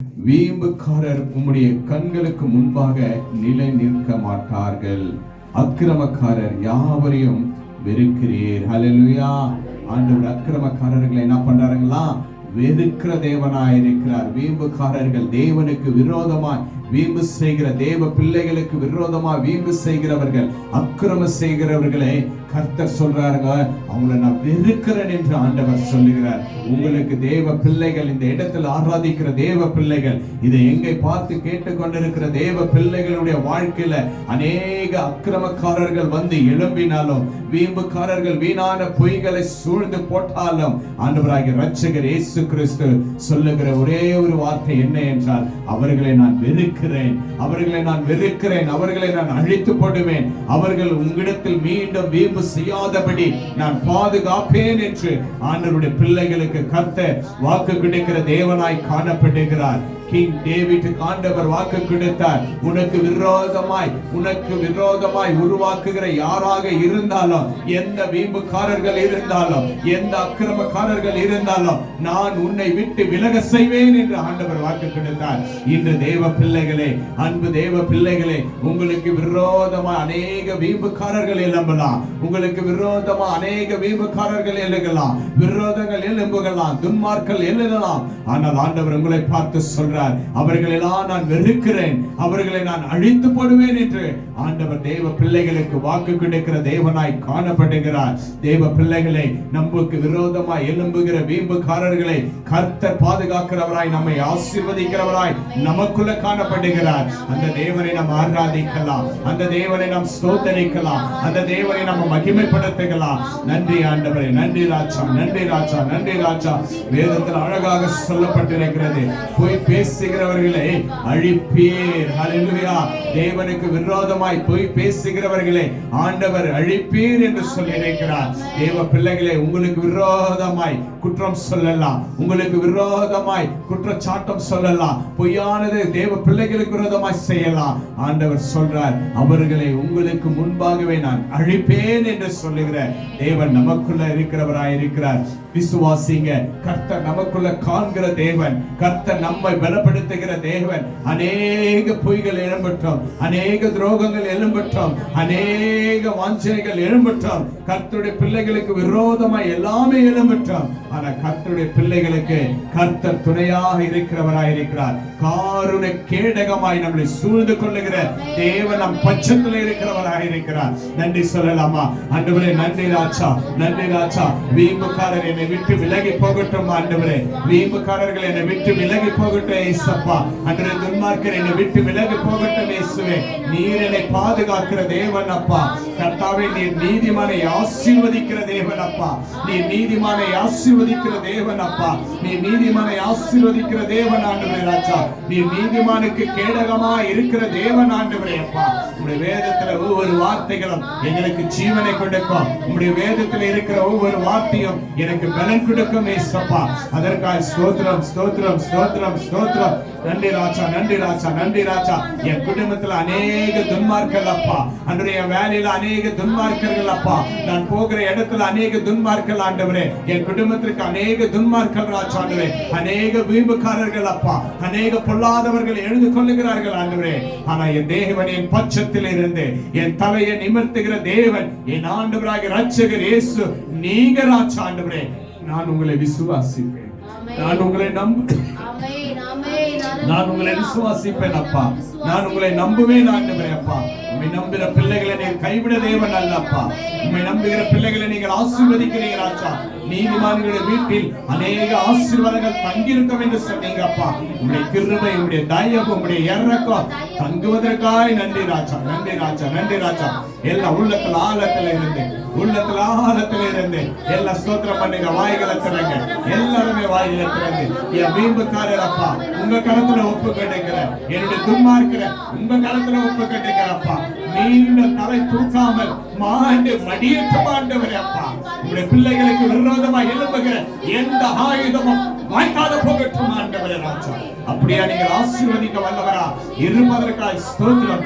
வீம்புக்காரர் உம்முடைய கண்களுக்கு முன்பாக நிலை நிற்க மாட்டார்கள். அக்கிரமக்காரர் யாவரையும் வெறுக்கிறீர். ஹலலுயா ஆண்டவர் அக்கிரமக்காரர்களை என்ன பண்றாருங்களா? வெறுக்கிற தேவனாய் இருக்கிறார். வீம்புக்காரர்கள் தேவனுக்கு விரோதமாய் வீம்பு செய்கிற தேவ பிள்ளைகளுக்கு விரோதமாய் வீம்பு செய்கிறவர்கள் அக்கிரம செய்கிறவர்களை கர்த்தர் சொல்றாருங்க அவங்கள நான் வெறுக்கிறேன் என்று ஆண்டவர் சொல்லுகிறார். உங்களுக்கு தேவ பிள்ளைகள் இந்த இடத்தில் ஆராதிக்கிற தேவ பிள்ளைகள் இதை எங்கே பார்த்து கேட்டுக்கொண்டிருக்கிற தேவ பிள்ளைகளுடைய வாழ்க்கையில அநேக அக்கிரமக்காரர்கள் வந்து எழும்பினாலும் வீம்புக்காரர்கள் வீணான பொய்களை சூழ்ந்து போட்டாலும் ஆண்டவராகிய ரட்சகர் இயேசு கிறிஸ்து சொல்லுகிற ஒரே ஒரு வார்த்தை என்ன என்றால் அவர்களை நான் வெறுக்கிறேன் அவர்களை நான் வெறுக்கிறேன் அவர்களை நான் அழித்து போடுவேன் அவர்கள் உங்களிடத்தில் மீண்டும் வீம்பு செய்யாதபடி நான் பாதுகாப்பேன் என்று ஆண்டவருடைய பிள்ளைகளுக்கு கத்த வாக்கு கிடைக்கிற தேவனாய் காணப்படுகிறார். கிங் டேவிட்டுக்கு ஆண்டவர் வாக்கு கொடுத்தார். உனக்கு விரோதமாய் உனக்கு விரோதமாய் உருவாக்குகிற யாராக இருந்தாலும் எந்த வீம்புக்காரர்கள் இருந்தாலும் எந்த அக்கிரமக்காரர்கள் இருந்தாலும் நான் உன்னை விட்டு விலக செய்வேன் என்று ஆண்டவர் வாக்கு கொடுத்தார். இன்று தேவ பிள்ளைகளே அன்பு தேவ பிள்ளைகளே உங்களுக்கு விரோதமா அநேக வீம்புக்காரர்கள் எழும்பலாம். உங்களுக்கு விரோதமா அநேக வீம்புக்காரர்கள் எழுகலாம் விரோதங்கள் எழும்புகலாம் துன்மார்கள் எழுதலாம் ஆனால் ஆண்டவர் உங்களை பார்த்து சொல்லுகிறார் அவர்களெல்லாம் நான் வெறுக்கிறேன். அவர்களை நான் அழித்து போடுவேன் என்று ஆண்டவர் தேவ பிள்ளைகளுக்கு வாக்கு கிடைக்கிற தேவனாய் காணப்படுகிறார். தேவ பிள்ளைகளை நமக்கு விரோதமாய் எழும்புகிற வீம்புக்காரர்களை கர்த்தர் பாதுகாக்கிறவராய் நம்மை ஆசீர்வதிக்கிறவராய் நமக்குள்ள காணப்படுகிறார். அந்த தேவனை நாம் ஆராதிக்கலாம். அந்த தேவனை நாம் ஸ்தோத்தரிக்கலாம். அந்த தேவனை நாம் மகிமைப்படுத்துகலாம் நன்றி ஆண்டவரே நன்றி ராஜா நன்றி ராஜா நன்றி ராஜா. வேதத்தில் அழகாக சொல்லப்பட்டிருக்கிறது. போய் பேசுகிறவர்களை அழிப்பீர். தேவனுக்கு விரோதமாய் போய் பேசுகிறவர்களை ஆண்டவர் அழிப்பீர் என்று சொல்லியிருக்கிறார் தேவ பிள்ளைகளை உங்களுக்கு விரோதமாய் குற்றம் சொல்லலாம். உங்களுக்கு விரோதமாய் குற்றச்சாட்டம் சொல்லலாம். பொய்யானது தேவ பிள்ளைகளுக்கு விரோதமாய் செய்யலாம். ஆண்டவர் சொல்றார் அவர்களை உங்களுக்கு முன்பாகவே நான் அழிப்பேன் என்று சொல்லுகிற தேவன் நமக்குள்ள இருக்கிறவராய் இருக்கிறார். விசுவாசிங்க கர்த்தர் நமக்குள்ள காண்கிற தேவன் கர்த்தர் நம்மை பலப்படுத்துகிற தேவன். அநேக பொய்கள் எழும்பட்டும் அநேக துரோகங்கள் எழும்பட்டும் அநேக வாஞ்சனைகள் எழும்பட்டும் கர்த்தருடைய பிள்ளைகளுக்கு விரோதமாய் எல்லாமே எழும்பட்டும் ஆனா கர்த்தருடைய பிள்ளைகளுக்கு கர்த்தர் துணையாக இருக்கிறவராய் இருக்கிறார் காருண கேடகமாய் நம்மளை சூழ்ந்து கொள்ளுகிற தேவன் நம் பட்சத்தில் இருக்கிறவராய் இருக்கிறார் நன்றி சொல்லலாமா? அன்றுவரே நன்றி ராஜா நன்றி ராஜா. வீம்புக்காரர் என்னை விட்டு விலகி போகட்டும் ஆண்டவரே. வீம்புக்காரர்கள் என்னை விட்டு விலகி போகட்டும் ஏசப்பா. அன்றே துன்மார்க்கர் என்னை விட்டு விலகி போகட்டும் இயேசுவே. நீர் என்னை பாதுகாக்கிற தேவன் அப்பா. கர்த்தாவே நீர் நீதிமானை ஆசீர்வதிக்கிற தேவன் அப்பா. நீர் நீதிமானை ஆசீர்வதிக்கிற தேவன் அப்பா. நீ நீதிமானை ஆசீர்வதிக்கிற தேவன் ஆண்டவரே ராஜா. நீ நீதிமானுக்கு கேடகமா இருக்கிற தேவன் ஆண்டவரே அப்பா. உங்களுடைய வேதத்துல ஒவ்வொரு வார்த்தைகளும் எங்களுக்கு ஜீவனை கொடுக்கும். உங்களுடைய வேதத்துல இருக்கிற ஒவ்வொரு வார்த்தையும் எனக்கு பலன் கொடுக்கும் ஏசப்பா. அதற்காக ஸ்தோத்திரம் ஸ்தோத்திரம் ஸ்தோத்திரம் ஸ்தோத்திரம். நன்றி ராஜா நன்றி ராஜா நன்றி ராஜா. என் குடும்பத்துல அநேக துன்மார்கள் அப்பா. அன்றைய வேலையில அநேக துன்மார்க்கர்கள் அப்பா. நான் போகிற இடத்துல அநேக துன்மார்கள் ஆண்டவரே. என் குடும்பத்துல குடும்பத்திற்கு அநேக துன்மார்கள் ராஜா ஆண்டவரே அநேக வீம்புக்காரர்கள் அப்பா அநேக பொல்லாதவர்கள் எழுந்து கொள்ளுகிறார்கள் ஆண்டவரே. ஆனா என் தேவன் என் பட்சத்தில் இருந்து என் தலையை நிமிர்த்துகிற தேவன் என் ஆண்டவராக ரட்சகர் இயேசு நீங்க ராஜா ஆண்டவரே. நான் உங்களை விசுவாசிப்பேன். நான் உங்களை நம்பு ஆமென், ஆமென். நான் உங்களை விசுவாசிப்பேன் அப்பா நான் உங்களை நம்புவேன் ஆண்டவரே அப்பா. உண்மை நம்புகிற பிள்ளைகளை நீங்கள் கைவிட தேவன் அல்ல அப்பா உண்மை நம்புகிற பிள்ளைகளை நீங்கள் ஆசீர்வதிக்கிறீர்கள் ஆச்சா நீதிமான்களுடைய வீட்டில் அநேக ஆசீர்வாதங்கள் தங்கியிருக்கும் என்று சொன்னீங்க அப்பா உங்களுடைய கிருபை உங்களுடைய தயவு உங்களுடைய இறக்கம் தங்குவதற்காய் நன்றி ராஜா நன்றி ராஜா நன்றி ராஜா. எல்லா உள்ளத்துல ஆழத்துல இருந்து உள்ளத்துல ஆழத்துல இருந்து எல்லா ஸ்தோத்திரம் பண்ணுங்க வாய்களை திறங்க. எல்லாருமே வாய்களை திறங்க. என் வீம்புக்காரர் அப்பா உங்க கரத்துல ஒப்பு கட்டுகிற என்னுடைய துன்மார்க்கிற உங்க கரத்துல ஒப்பு கட்டுகிற அப்பா. நீண்ட தலை தூக்காமல் மாண்டு மடியற்ற மாண்டவரே அப்பா. உங்களுடைய பிள்ளைகளுக்கு விரோதமா எழுப்புகிற எந்த ஆயுதமும் வாய்க்காத போகட்டும் ஆண்டவரே ராஜா. அப்படியா நீங்கள் ஆசீர்வதிக்க வல்லவரா? இருப்பதற்காய் ஸ்தோத்திரம்.